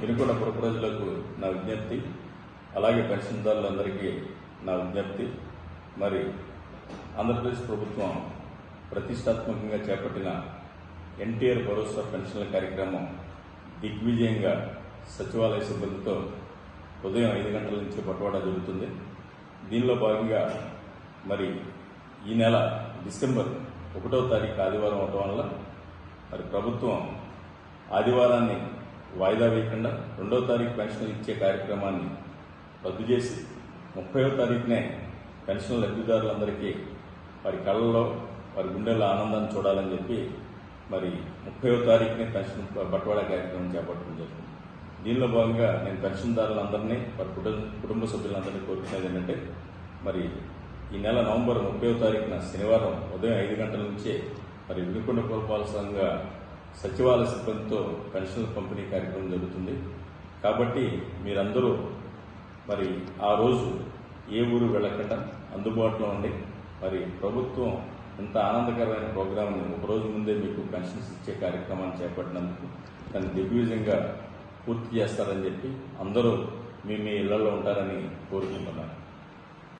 వినుకొండ ప్రజలకు నా విజ్ఞప్తి అలాగే పెన్షన్దారులందరికీ నా విజ్ఞప్తి. మరి ఆంధ్రప్రదేశ్ ప్రభుత్వం ప్రతిష్టాత్మకంగా చేపట్టిన ఎన్టీఆర్ భరోసా పెన్షన్ల కార్యక్రమం దిగ్విజయంగా సచివాలయ సిబ్బందితో ఉదయం ఐదు గంటల నుంచి పట్టువాడా జరుగుతుంది. దీనిలో భాగంగా మరి ఈ నెల డిసెంబర్ ఒకటో తారీఖు ఆదివారం అవటం వల్ల మరి ప్రభుత్వం ఆదివారాన్ని వాయిదా వేయకుండా రెండో తారీఖు పెన్షన్ ఇచ్చే కార్యక్రమాన్ని రద్దు చేసి ముప్పైవ తారీఖునే పెన్షన్ లబ్ధిదారులందరికీ వారి కళ్ళలో వారి గుండెల్లో ఆనందాన్ని చూడాలని చెప్పి మరి ముప్పైవ తారీఖునే పెన్షన్ బట్వాడా కార్యక్రమం చేపట్టడం జరిగింది. దీనిలో భాగంగా నేను పెన్షన్దారులందరినీ వారి కుటుంబ కుటుంబ సభ్యులందరినీ కోరుకునేది ఏంటంటే మరి ఈ నెల నవంబర్ ముప్పైవ తారీఖున శనివారం ఉదయం ఐదు గంటల నుంచే మరి వినుకొండ పురపాలక సంఘ సచివాలయ సిబ్బందితో పెన్షన్ల పంపిణీ కార్యక్రమం జరుగుతుంది. కాబట్టి మీరందరూ మరి ఆ రోజు ఏ ఊరు వెళ్ళకుండా అందుబాటులో ఉండి మరి ప్రభుత్వం ఇంత ఆనందకరమైన ప్రోగ్రాంని ఒకరోజు ముందే మీకు పెన్షన్స్ ఇచ్చే కార్యక్రమాన్ని చేపట్టినందుకు దాన్ని దిగ్విజయంగా పూర్తి చేస్తారని చెప్పి అందరూ మీ మీ ఇళ్ళలో ఉంటారని కోరుకుంటున్నాను.